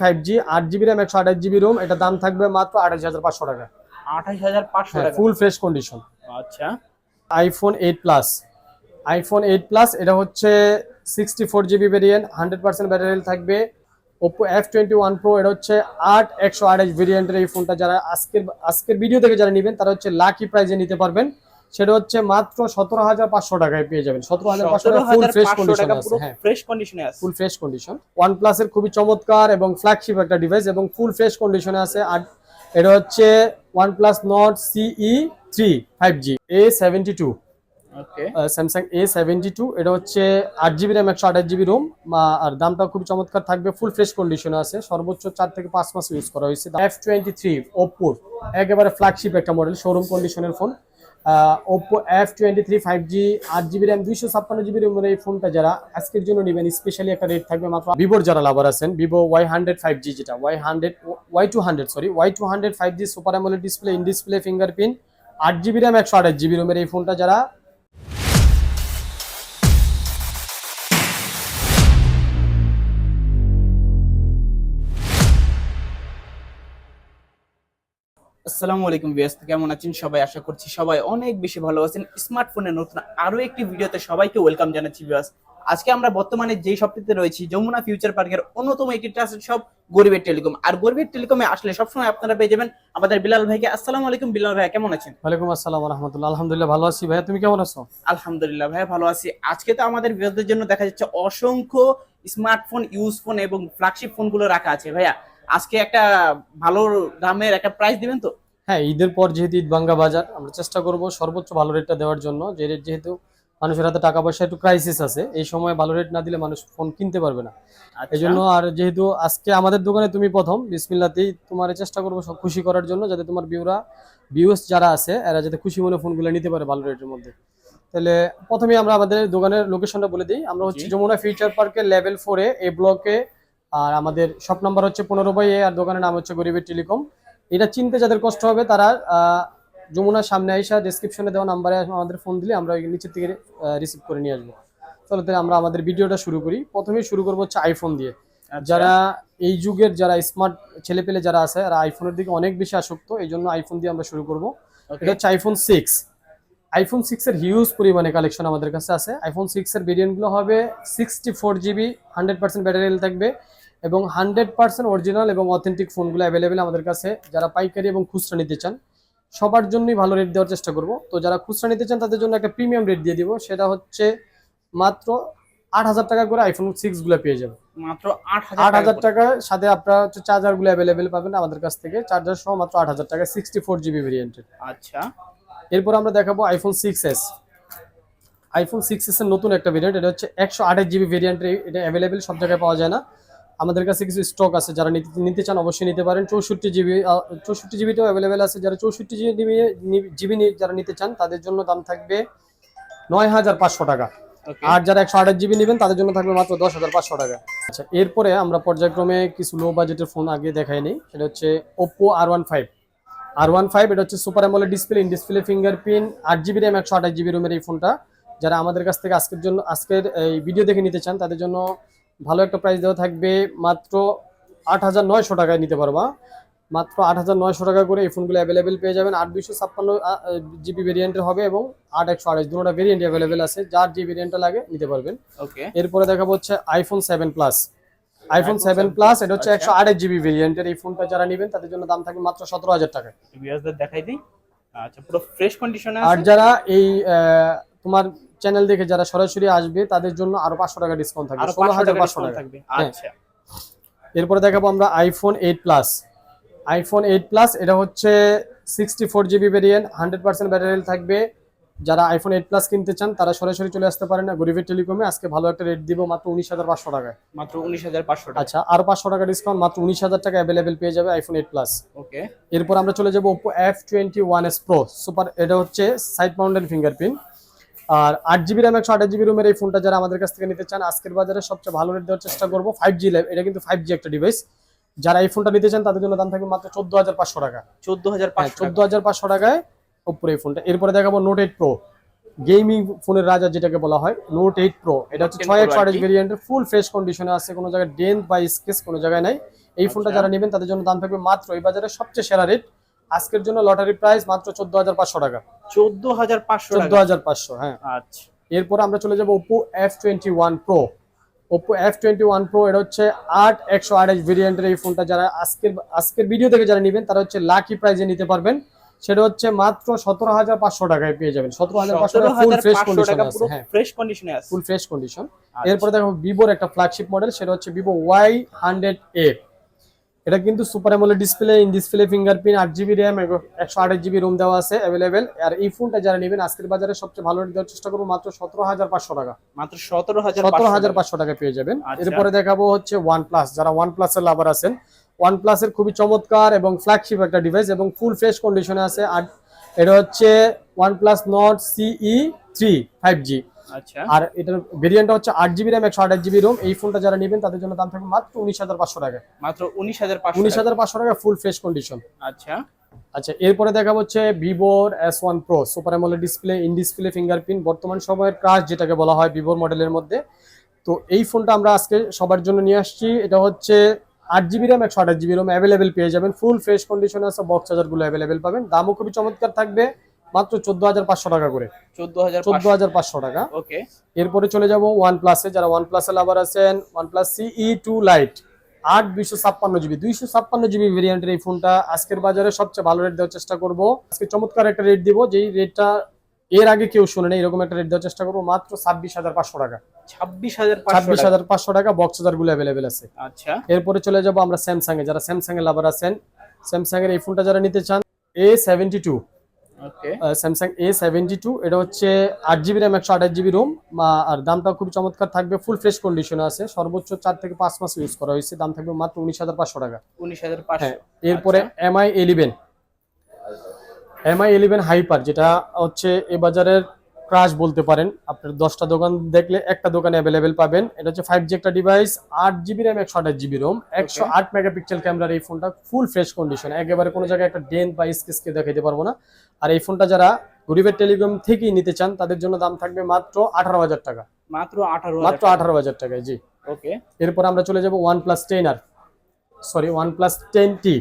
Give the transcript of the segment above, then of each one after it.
Five G আট GB RAM একশো আঠাশ জিবি রোম এটা দাম থাকবে মাত্র আঠাশ হাজার পাঁচশো টাকা। আঠাশ হাজার পাঁচশো হ্যাঁ টাকা। ফুল ফ্রেশ কন্ডিশন আচ্ছা। IPhone eight plus iPhone eight plus এটা হচ্ছে sixty four GB variant hundred percent battery থাকবে। Oppo F twenty one pro এটা হচ্ছে আট একশো আঠাশ ভেরিয়েন্টের এই ফোনটা যারা আজকের আজকের ভিডিও থেকে যারা নেবেন তারা হচ্ছে লাকি প্রাইজে নিতে পারবেন। সেটা হচ্ছে মাত্র সতেরো হাজার পাঁচশো টাকায় পেয়ে যাবেন। সতেরো হাজার পাঁচশো টাকা ফুল ফ্রেশ কন্ডিশন ফ্রেশ আছে ফুল ফ্রেশ কন্ডিশন ওয়ান প্লাসের খুবই চমৎকার এবং ফ্ল্যাগশিপ একটা ডিভাইস এবং ফুল ফ্রেশ কন্ডিশনে আছে। আর এটা হচ্ছে OnePlus Nord CE three five G A seventy two Samsung A seventy two এটা হচ্ছে আট জিবি র্যাম একশো আঠাশ জিবি রোম আর দামটা খুব চমৎকার থাকবে ফুল ফ্রেশ কন্ডিশনে আছে। সর্বোচ্চ চার থেকে পাঁচ মাস ইউজ করা হয়েছে। এফ টোয়েন্টি থ্রি ওপ্পোর একেবারে ফ্ল্যাগশিপ একটা মডেল শোরুম কন্ডিশনের phone Oppo F twenty three five G আট জিবি র্যাম দুইশো ছাপ্পান্ন জিবি র্যাম এই ফোনটা যারা আজকের জন্য নেবেন স্পেশালি একটা রেট থাকবে মাত্র ভিভোর যারা লাভার আছেন Vivo Y hundred five G যেটা Y hundred Y two hundred sorry Y two hundred five G super AMOLED display in display fingerprint আট জিবি র্যাম একশো আঠাশ জিবি র্যামের এই ফোনটা যারা আসসালামু আলাইকুম বিয়াস কেমন আছেন সবাই? আশা করছি সবাই অনেক বেশি ভালো আছেন। স্মার্টফোনের নতুন আরও একটি ভিডিওতে সবাইকে ওয়েলকাম জানাচ্ছি বিয়াস আজকে আমরা বর্তমানে যে শপটিতে রয়েছি যমুনা ফিউচার পার্কের অন্যতম একটি ট্রাস্টেড শপ গরিবের টেলিকম। আর গরিবের টেলিকমে আসলে সবসময় আপনারা পেয়ে যাবেন আমাদের বিলাল ভাইকে। আসসালামু আলাইকুম বিলাল ভাই কেমন আছেন? ওয়ালাইকুম আসসালাম রহমতুল্লাহ আলহামদুলিল্লাহ ভালো আছি ভাইয়া তুমি কেমন আছো? আলহামদুলিল্লাহ ভাই ভালো আছি। আজকে তো আমাদের বিরোধীদের জন্য দেখা যাচ্ছে অসংখ্য স্মার্টফোন ইউজ ফোন এবং ফ্ল্যাগশিপ ফোনগুলো রাখা আছে ভাইয়া। আজকে একটা ভালো দামের একটা প্রাইস দিবেন তো? হ্যাঁ ঈদের পর যেহেতু ঈদ বাঙ্গা বাজার আমরা চেষ্টা করব সর্বোচ্চ ভালো রেটটা দেওয়ার জন্য। যে রেট যেহেতু মানুষের হাতে টাকা পয়সা একটু ক্রাইসিস আছে এই সময় ভালো রেট না দিলে মানুষ ফোন কিনতে পারবে না। আচ্ছা। এই জন্য আর যেহেতু আজকে আমাদের দোকানে তুমি প্রথম বিসমিল্লাতেই তোমার চেষ্টা করব সব খুশি করার জন্য যাতে তোমার বিউরা ভিউস যারা আছে এরা যাতে খুশি মনে ফোনগুলো নিতে পারে ভালো রেটের মধ্যে। তাহলে প্রথমে আমরা আমাদের দোকানের লোকেশনটা বলে দিই। আমরা হচ্ছে যমুনা ফিউচার পার্কের লেভেল ফোরে এ ব্লকে আর আমাদের শপ নাম্বার হচ্ছে পনেরো বাই এ আর দোকানের নাম হচ্ছে গরিবের টেলিকম। এটা চিনতে যাদের কষ্ট হবে তারা যমুনার সামনে আইসা ডেসক্রিপশনে দেওয়া নাম্বারে আমাদের ফোন দিলে আমরা ওই নিচের থেকে রিসিভ করে নিয়ে আসব। চলো তাহলে আমরা আমাদের ভিডিওটা শুরু করি। প্রথমেই শুরু করব হচ্ছে আইফোন দিয়ে। আচ্ছা। যারা এই যুগের যারা স্মার্ট ছেলে পেলে যারা আছে তারা আইফোনের দিকে অনেক বেশি আসক্ত এই জন্য আইফোন দিয়ে আমরা শুরু করব। এটা হচ্ছে আইফোন সিক্স আইফোন সিক্স এর হিউজ পরিমাণে কালেকশন আমাদের কাছে আছে। আইফোন সিক্স এর ভেরিয়েন্ট হবে sixty four GB hundred percent battery থাকবে। এবং হান্ড্রেড পার্সেন্ট অরিজিনাল এবং অথেন্টিক ফোনগুলো অ্যাভেলেবেল আমাদের কাছে। যারা পাইকারি এবং খুচরা নিতে চান সবার জন্যই ভালো রেট দেওয়ার চেষ্টা করব। তো যারা খুচরা নিতে চান তাদের জন্য একটা প্রিমিয়াম রেট দিয়ে দিব। সেটা হচ্ছে মাত্র আট হাজার টাকা করে আইফোন সিক্সগুলো পেয়ে যাবে মাত্র আট হাজার টাকার সাথে আপনারা হচ্ছে চার্জারগুলো অ্যাভেলেবেল পাবেন আমাদের কাছ থেকে। চার্জার সহ মাত্র আট হাজার টাকা সিক্সটি ফোর জিবি ভেরিয়েন্টের আচ্ছা। এরপর আমরা দেখাবো iPhone six S iPhone six S এর নতুন একটা ভেরিয়েন্ট এটা হচ্ছে একশো আঠাশ জিবি ভেরিয়েন্টের এটা অ্যাভেলেবেল সব জায়গায় পাওয়া যায় না। আমাদের কাছে কিছু স্টক আছে যারা নিতে নিতে চান অবশ্যই নিতে পারেন। চৌষট্টি জিবি চৌষট্টি জিবিটাও অ্যাভেলেবেল আছে। যারা চৌষট্টি জিবি জিবি যারা নিতে চান তাদের জন্য দাম থাকবে নয় হাজার পাঁচশো টাকা। আর যারা একশো আঠাশ জিবি নেবেন তাদের জন্য থাকবে মাত্র দশ হাজার পাঁচশো টাকা। আচ্ছা এরপরে আমরা পর্যায়ক্রমে কিছু লো বাজেটের ফোন আগে দেখাই নিই। সেটা হচ্ছে Oppo R one five R one five এটা হচ্ছে super AMOLED display in display fingerprint আট জিবি র্যাম একশো আঠাশ জিবি রুমের এই ফোনটা যারা আমাদের কাছ থেকে আজকের জন্য আজকের এই ভিডিও দেখে নিতে চান তাদের জন্য ভালো একটা প্রাইস দেওয়া থাকবে মাত্র আট হাজার নয়শো টাকায় নিতে পারবা। মাত্র আট হাজার নয়শো টাকা করে এই ফোনগুলো অ্যাভেলেবেল পেয়ে যাবেন। আট দুইশো ছাপ্পান্ন জিবি ভেরিয়েন্টের হবে এবং আট একশো আঠাশ দুটো ভেরিয়েন্ট অ্যাভেলেবেল আছে। যার যে ভেরিয়েন্টটা লাগে নিতে পারবেন। ওকে এরপরে দেখাবো হচ্ছে iPhone seven plus iPhone seven plus এটা হচ্ছে আচ্ছা। একশো আঠাশ জিবি ভেরিয়েন্টের এই ফোনটা যারা নেবেন তাদের জন্য দাম থাকবে মাত্র সতেরো হাজার টাকা দেখাই দিই। আচ্ছা পুরো ফ্রেশ কন্ডিশনে আর যারা এই তোমার চ্যানেল দেখে যারা সরাসরি আসবে তাদের জন্য আরও পাঁচশো টাকা ডিসকাউন্ট থাকবে ষোলো হাজার টাকা পাঁচশো টাকা। থাকবে। হ্যাঁ। আচ্ছা। এরপরে দেখাবো আমরা iPhone eight plus iPhone eight plus এটা হচ্ছে sixty four GB variant hundred percent battery থাকবে। যারা আইফোন এইট প্লাস কিনতে চান তারা সরাসরি চলে আসতে পারেন না গরিবের টেলিকমে। আজকে ভালো একটা রেট দিব মাত্র উনিশ হাজার পাঁচশো টাকায়। মাত্র উনিশ হাজার পাঁচশো টাকা। আচ্ছা আর পাঁচশো টাকা ডিসকাউন্ট মাত্র উনিশ হাজার টাকা অ্যাভেলেবেল পেয়ে যাবে আইফোন এইট প্লাস ওকে। এরপর আমরা চলে যাব Oppo F twenty one S pro super এটা হচ্ছে সাইড মাউন্টেন ফিঙ্গারপ্রিন্ট আর আট জিবি র্যাম একশো আঠাশ জিবি রুমের এই ফোনটা যারা আমাদের কাছ থেকে নিতে চান আজকের বাজারে সবচেয়ে ভালো রেট দেওয়ার চেষ্টা করব ফাইভ জি এটা কিন্তু ফাইভ জি একটা ডিভাইস যারা এই ফোনটা নিতে চান তাদের জন্য দাম থাকবে মাত্র চোদ্দ হাজার পাঁচশো টাকা। চোদ্দ হাজার হ্যাঁ চোদ্দ হাজার পাঁচশো টাকায় ওপরে এই ফোনটা এরপরে দেখাবো নোট এইট প্রো গেমিং ফোনের রাজা যেটাকে বলা হয় নোট এইট প্রো এটা হচ্ছে ছয় একশো আঠাশ ভেরিয়েন্টের ফুল ফ্রেশ কন্ডিশনে আছে কোনো জায়গায় ডেন্ট বা স্কেচ কোনো জায়গায় নাই। এই ফোনটা আচ্ছা। যারা নেবেন তাদের জন্য দাম থাকবে মাত্র এই বাজারে সবচেয়ে সেরা রেট আজকের জন্য লটারি প্রাইস মাত্র চোদ্দ হাজার পাঁচশো টাকা। চোদ্দ হাজার পাঁচশো চোদ্দ হাজার পাঁচশো হ্যাঁ। আচ্ছা। এরপর আমরা চলে যাব Oppo F twenty one pro Oppo F twenty one pro এটা হচ্ছে আট একশো আঠাশ ভেরিয়েন্টের এই ফোনটা যারা আজকের আজকের ভিডিও থেকে যারা নেবেন তারা হচ্ছে লাকি প্রাইজে নিতে পারবেন। সেটা হচ্ছে মাত্র সতেরো হাজার পাঁচশো টাকায় পেয়ে যাবেন। সতেরো হাজার পাঁচশো টাকা ফুল ফ্রেশ কন্ডিশন আছে হ্যাঁ। ফ্রেশ কন্ডিশনে আছে। Full fresh condition. এরপরে দেখো ভিভোর একটা ফ্ল্যাগশিপ মডেল সেটা হচ্ছে ভিভো ওয়াই হান্ড্রেড এ এটা কিন্তু super AMOLED display in display fingerprint আট জিবি র্যাম একশো আঠাশ জিবি রুম দেওয়া আছে অ্যাভেলেবেল আর এই ফোনটা যারা নেবেন আজকের বাজারে সবচেয়ে ভালো rate দেওয়ার চেষ্টা করব মাত্র সতেরো হাজার পাঁচশো টাকা। মাত্র সতেরো হাজার সতেরো হাজার পাঁচশো টাকা পেয়ে যাবেন। আচ্ছা। এরপরে দেখাবো হচ্ছে ওয়ান প্লাস যারা ওয়ান প্লাসের লাভার আছেন ওয়ান প্লাসের খুবই চমৎকার এবং ফ্ল্যাগশিপ একটা ডিভাইস এবং ফুল ফ্রেশ কন্ডিশনে আছে। আর এটা হচ্ছে one plus Nord CE three five G আচ্ছা। আর এটার ভেরিয়েন্টটা হচ্ছে আট জিবি র্যাম একশো আঠাশ জিবি রোম এই ফোনটা যারা নেবেন তাদের জন্য দাম থাকবে মাত্র উনিশ হাজার পাঁচশো টাকা। মাত্র উনিশ হাজার উনিশ হাজার পাঁচশো টাকা ফুল ফ্রেশ কন্ডিশন আচ্ছা। আচ্ছা এরপরে দেখা হচ্ছে ভিভোর S one pro super AMOLED display in display fingerprint বর্তমান সময়ের ক্রাশ যেটাকে বলা হয় ভিভোর মডেলের মধ্যে। তো এই ফোনটা আমরা আজকে সবার জন্য নিয়ে আসছি। এটা হচ্ছে আট জিবি র্যাম একশো আঠাশ জিবি রোম অ্যাভেলেবেল পেয়ে যাবেন। ফুল ফ্রেশ কন্ডিশনে আছে বক্স চার্জারগুলো অ্যাভেলেবেল পাবেন। দামও খুবই চমৎকার থাকবে। মাত্র চোদ্দ হাজার পাঁচশো টাকা করে। চোদ্দ হাজার পাঁচশো। টাকা। ওকে। এরপরে চলে যাব ওয়ান প্লাসে যারা ওয়ান প্লাসে লাভার আছেন one plus CE two lite আট দুইশো ছাপ্পান্ন জিবি। দুইশো ছাপ্পান্ন জিবি ভেরিয়েন্টের এই ফোনটা আজকের বাজারে সবচেয়ে ভালো রেট দেওয়ার চেষ্টা করব। আজকে চমৎকার একটা রেট দিব যেই রেটটা এর আগে কেউ শুনে নেই এরকম একটা রেট দেওয়ার চেষ্টা করব। মাত্র ছাব্বিশ হাজার পাঁচশো টাকা। ছাব্বিশ হাজার ছাব্বিশ হাজার পাঁচশো টাকা বক্সগুলো অ্যাভেলেবেল আছে। আচ্ছা। এরপরে চলে যাব আমরা স্যামসাং এ। যারা স্যামসাং এর লাভার আছেন স্যামসাং এর এই ফোনটা যারা নিতে চান A seventy two Samsung A seventy two এটা হচ্ছে আট জিবি র্যাম একশো আঠাশ জিবি রোম আর দামটা খুব চমৎকার থাকবে ফুল ফ্রেশ কন্ডিশনে আছে। সর্বোচ্চ চার থেকে পাঁচ মাস ইউজ করা হয়েছে দাম থাকবে মাত্র উনিশ হাজার পাঁচশো টাকা। উনিশ হাজার পাঁচশো। হ্যাঁ এরপরে Mi eleven Mi eleven hyper যেটা হচ্ছে এ বাজারের ক্রাশ বলতে পারেন। আপনার দশটা দোকান দেখলে একটা দোকানে অ্যাভেলেবেল পাবেন। এটা হচ্ছে ফাইভ জি একটা ডিভাইস আট জিবি র্যাম একশো আঠাশ জিবি রোম একশো আট মেগাপিক্সেল ক্যামেরার এই ফোনটা ফুল ফ্রেশ কন্ডিশন একেবারে কোনো জায়গায় একটা ডেন বা স্কেচকে দেখাইতে পারব না। আর এই ফোনটা যারা গরিবের টেলিকম থেকেই নিতে চান তাদের জন্য দাম থাকবে মাত্র আঠারো হাজার টাকা। মাত্র আঠারো মাত্র আঠারো হাজার টাকায় জি। ওকে এরপর আমরা চলে যাব one plus ten R. Sorry one plus ten T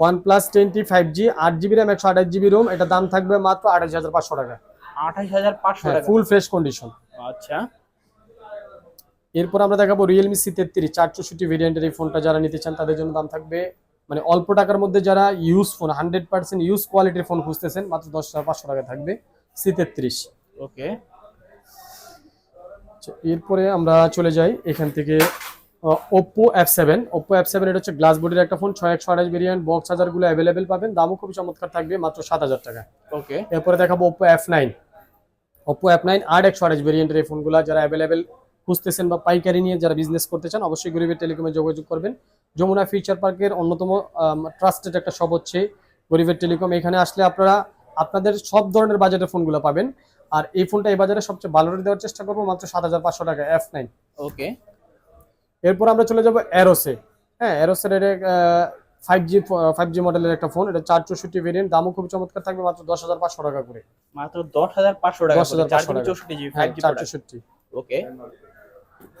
one plus ten T five G আট জিবি র্যাম একশো আঠাশ জিবি রোম এটা দাম থাকবে মাত্র আঠাশ হাজার পাঁচশো টাকা। আঠাশ হাজার পাঁচশো ফুল ফ্রেশ কন্ডিশন আচ্ছা। এরপর আমরা দেখাবো রিয়েলমি সি তেত্রিশ চার চৌষট্টি ভেরিয়েন্টের এই ফোনটা যারা নিতে চান তাদের জন্য দাম থাকবে মানে অল্প টাকার মধ্যে যারা use phone hundred percent use কোয়ালিটির ফোন খুঁজতেছেন মাত্র দশ হাজার পাঁচশো টাকা থাকবে সি তেত্রিশ। ওকে। আচ্ছা, এরপরে আমরা চলে যাই এখান থেকে Oppo F seven Oppo F seven এটা হচ্ছে গ্লাস বডির একটা ফোন ছয় একশো আঠাশ ভেরিয়েন্ট বক্স হাজারগুলো অ্যাভেলেবেল পাবেন দামও খুবই চমৎকার থাকবে মাত্র সাত হাজার টাকা। ওকে। এরপরে দেখাবো Oppo F nine Oppo F nine আর একশো আঠাশ ভেরিয়েন্টের এই ফোনগুলো যারা অ্যাভেলেবেল খুঁজতেছেন বা পাইকারি নিয়ে যারা বিজনেস করতে চান অবশ্যই গরিবের টেলিকমে যোগাযোগ করবেন। যমুনা ফিউচার পার্কের অন্যতম ট্রাস্টেড একটা শপ হচ্ছে গরিবের টেলিকম এখানে আসলে আপনারা আপনাদের সব ধরনের বাজেটের ফোনগুলো পাবেন। আর এই ফোনটা এই বাজারে সবচেয়ে ভালো রেট দেওয়ার চেষ্টা করব মাত্র সাত হাজার পাঁচশো টাকা এফ নাইন ওকে এরপর আমরা চলে যাব অ্যারোসে হ্যাঁ অ্যারোসের ফাইভ জি ফাইভ জি মডেলের একটা ফোন এটা চার চৌষট্টি ভেরিয়েন্ট দামও খুব চমৎকার থাকবে মাত্র দশ হাজার পাঁচশো টাকা করে। মাত্র দশ হাজার পাঁচশো টাকা 10,500 চার টাকা। চৌষট্টি জিবি হ্যাঁ জি চার চৌষট্টি। ওকে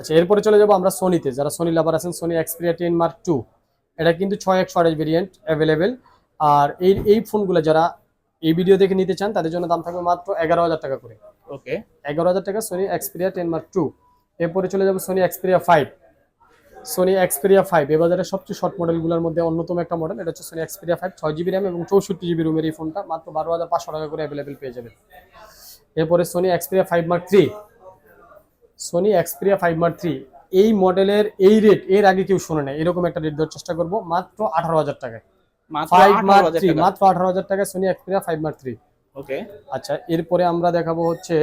আচ্ছা এরপরে চলে যাব আমরা সোনিতে যারা সোনি লাভার আছেন Sony Xperia ten mark two এটা কিন্তু ছয় একশো আঠাশ ভেরিয়েন্ট অ্যাভেলেবেল আর এই এই ফোনগুলো যারা এই ভিডিও দেখে নিতে চান তাদের জন্য দাম থাকবে মাত্র এগারো হাজার টাকা করে। ওকে এগারো হাজার টাকা Sony Xperia ten mark two এরপরে চলে যাব Sony Xperia five Sony Xperia five এ বাজারে সবচেয়ে শর্ট মডেলগুলোর মধ্যে অন্যতম একটা মডেল এটা হচ্ছে সোনি এক্সপিরিয়া ফাইভ ছয় জিবি র্যাম এবং চৌষট্টি জিবি রুমের এই ফোনটা মাত্র বারো হাজার পাঁচশো টাকা করে অ্যাভেলেবেল পেয়ে যাবেন। এরপরে Sony Xperia five mark three Sony Xperia five mark three এই মডেলের এই রেট এর আগে কেউ শোনে না এরকম একটা রেট দেওয়ার চেষ্টা করব মাত্র আঠারো হাজার টাকায়। মাত্র আঠারো হাজার টাকায় Sony Xperia five mark three okay আচ্ছা এরপরে আমরা দেখাবো হচ্ছে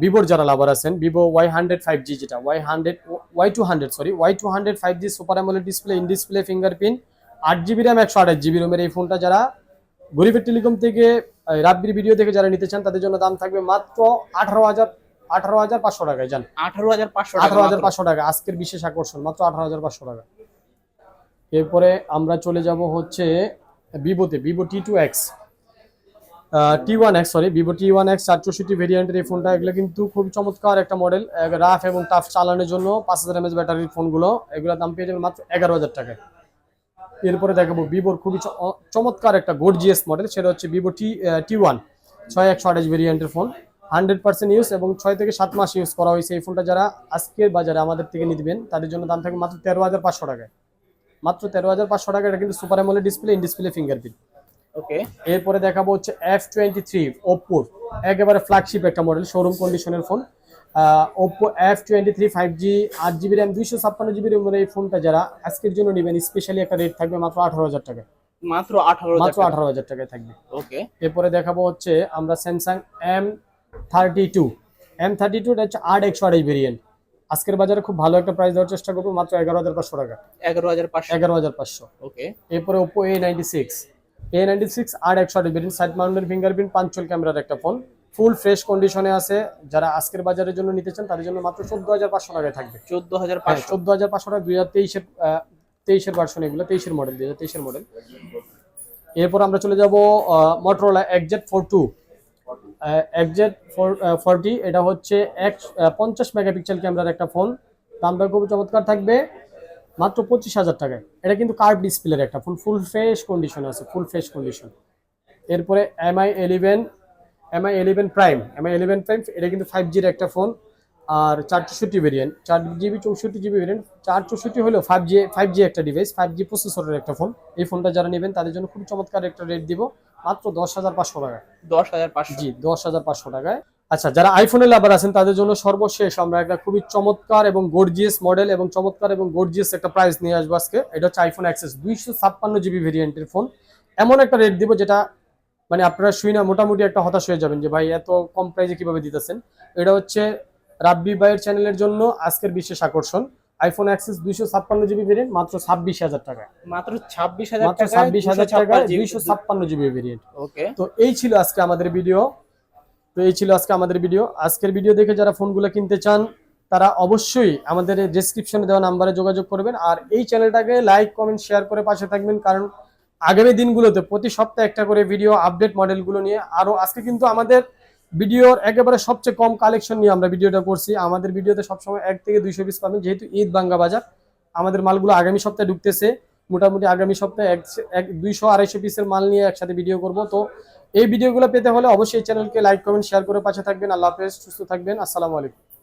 ভিভোর যারা লাভার আছেন Vivo Y hundred five G যেটা Y hundred Y two hundred sorry Y two hundred five G super AMOLED display in display fingerprint আট জিবি র্যাম একশো আঠাশ জিবি রোমের এই ফোনটা যারা গরিবের টেলিকম থেকে রাব্বির ভিডিও থেকে যারা নিতে চান তাদের জন্য দাম থাকবে মাত্র আঠারো হাজার আঠারো হাজার পাঁচশো টাকায় যান আঠারো হাজার পাঁচশো আঠারো হাজার পাঁচশো টাকা আজকের বিশেষ আকর্ষণ মাত্র আঠারো হাজার পাঁচশো টাকা। এরপরে আমরা চলে যাব হচ্ছে ভিভোতে Vivo T two X T one X sorry Vivo T one X চার চৌষট্টি ভেরিয়েন্টের এই ফোনটা এগুলো কিন্তু খুব চমৎকার একটা মডেল রাফ এবং টাফ চালানোর জন্য পাঁচ হাজার এমএস ব্যাটারির ফোনগুলো এগুলোর দাম পেয়ে যাবেন মাত্র এগারো হাজার টাকায়। এরপরে দেখাবো ভিভোর খুবই চমৎকার একটা গর্জিয়াস মডেল সেটা হচ্ছে ভিভো টি টি ওয়ান ছয় একশো আঠাশ ভেরিয়েন্টের ফোন হান্ড্রেড পার্সেন্ট ইউজ এবং ছয় থেকে সাত মাস ইউজ করা হয়েছে এই ফোনটা যারা আজকের বাজারে আমাদের থেকে নিবেন, তাদের জন্য দাম থাকবে মাত্র তেরো হাজার পাঁচশো টাকায়। মাত্র তেরো হাজার পাঁচশো টাকা এটা কিন্তু super AMOLED display in display fingerprint okay এরপরে দেখাবো হচ্ছে এফ টোয়েন্টি থ্রি ওপ্পোর একেবারে ফ্ল্যাগশিপ একটা মডেল শোরুম কন্ডিশনের phone Oppo F twenty three five G আট জিবি র্যাম দুইশো ছাপ্পান্ন জিবি র্যামের এই ফোনটা যারা আজকের জন্য নেবেন স্পেশালি একটা রেট থাকবে মাত্র আঠারো হাজার টাকা মাত্র আঠারো মাত্র আঠারো হাজার টাকায় থাকবে। ওকে এরপরে দেখাবো হচ্ছে আমরা Samsung M thirty two M thirty two হচ্ছে আট একশো আড়াই ভেরিয়েন্ট আজকের বাজারে খুব ভালো একটা প্রাইস দেওয়ার চেষ্টা করব মাত্র এগারো হাজার পাঁচশো টাকা। এগারো হাজার পাঁচশো। এগারো হাজার পাঁচশো। ওকে এরপরে Oppo A ninety six A ninety six আর একশো আট variant side mounted fingerprint punch hole ক্যামেরার একটা ফোন ফুল ফ্রেশ কন্ডিশনে আছে। যারা আজকের বাজারের জন্য নিতে চান তাদের জন্য মাত্র চোদ্দ হাজার পাঁচশো টাকায় থাকবে। চোদ্দ হাজার হ্যাঁ চোদ্দ হাজার পাঁচশো টাকা দুই হাজার তেইশের তেইশের ভার্সন এগুলো তেইশের মডেল দুই হাজার তেইশের মডেল এরপর আমরা চলে যাব মোটরোলা একজেট ফোর টু একজেট ফোর ফোরটি এটা হচ্ছে এক পঞ্চাশ মেগাপিক্সেল ক্যামেরার একটা ফোন দামটা খুব চমৎকার থাকবে। মাত্র পঁচিশ হাজার টাকায়। এটা কিন্তু কার্ভ ডিসপ্লের একটা ফোন ফুল ফ্রেশ কন্ডিশন আছে ফুল ফ্রেশ কন্ডিশন এরপরে Mi eleven Mi eleven prime Mi eleven prime এটা কিন্তু ফাইভ জির একটা ফোন আর চার চৌষট্টি ভেরিয়েন্ট চার জিবি চৌষট্টি জিবি ভেরিয়েন্ট চার চৌষট্টি হলেও ফাইভ জি ফাইভ জি একটা ডিভাইস ফাইভ জি প্রসেসরের একটা ফোন এই ফোনটা যারা নেবেন তাদের জন্য খুব চমৎকার একটা রেট দিব মাত্র দশ হাজার পাঁচশো টাকা দশ হাজার পাঁচশো। জি দশ হাজার পাঁচশো টাকায়। আচ্ছা যারা আইফোনের লাভার আছেন তাদের জন্য সর্বশেষ আমরা একটা খুবই চমৎকার এবং গর্জিয়াস মডেল এবং চমৎকার এবং গর্জিয়াস একটা প্রাইস নিয়ে আসব আজকে। এটা হচ্ছে আইফোন অ্যাক্সেস দুইশো ছাপ্পান্ন জিবি ভেরিয়েন্টের ফোন এমন একটা রেট দিব যেটা মানে আপনারা শুই না মোটামুটি একটা হতাশ হয়ে যাবেন যে ভাই এত কম প্রাইসে কীভাবে দিতেছেন? এটা হচ্ছে রাব্বি ভাইয়ের চ্যানেলের জন্য আজকের বিশেষ আকর্ষণ। আইফোন অ্যাক্সেস দুইশো ছাপ্পান্ন জিবি ভেরিয়েন্ট মাত্র ছাব্বিশ হাজার টাকা। মাত্র ছাব্বিশ হাজার ছাব্বিশ হাজার টাকা দুইশো ছাপ্পান্ন জিবি ভেরিয়েন্ট ওকে তো এই ছিল আজকে আমাদের ভিডিও তো এই ছিল আজকে আমাদের ভিডিও আজকের ভিডিও দেখে যারা ফোনগুলো কিনতে চান, তারা অবশ্যই আমাদের ডেসক্রিপশনে দেওয়া নাম্বারে যোগাযোগ করবেন। আর এই চ্যানেলটাকে লাইক কমেন্ট শেয়ার করে পাশে থাকবেন। কারণ আগামী দিনগুলোতে প্রতি সপ্তাহে একটা করে ভিডিও আপডেট মডেলগুলো নিয়ে আরও আজকে কিন্তু আমাদের ভিডিওর একেবারে সবচেয়ে কম কালেকশন নিয়ে আমরা ভিডিওটা করছি। আমাদের ভিডিওতে সবসময় এক থেকে দুইশো পিস পাবেন। যেহেতু ঈদ বাঙ্গা বাজার, আমাদের মালগুলো আগামী সপ্তাহে ঢুকতেছে। মোটামুটি আগামী সপ্তাহে এক দুইশো, আড়াইশো পিসের মাল নিয়ে একসাথে ভিডিও করব। তো এই ভিডিওগুলো পেতে হলে অবশ্যই চ্যানেলকে লাইক, কমেন্ট, শেয়ার করে পাশে থাকবেন। আল্লাহ হাফেজ, সুস্থ থাকবেন। আসসালামু আলাইকুম।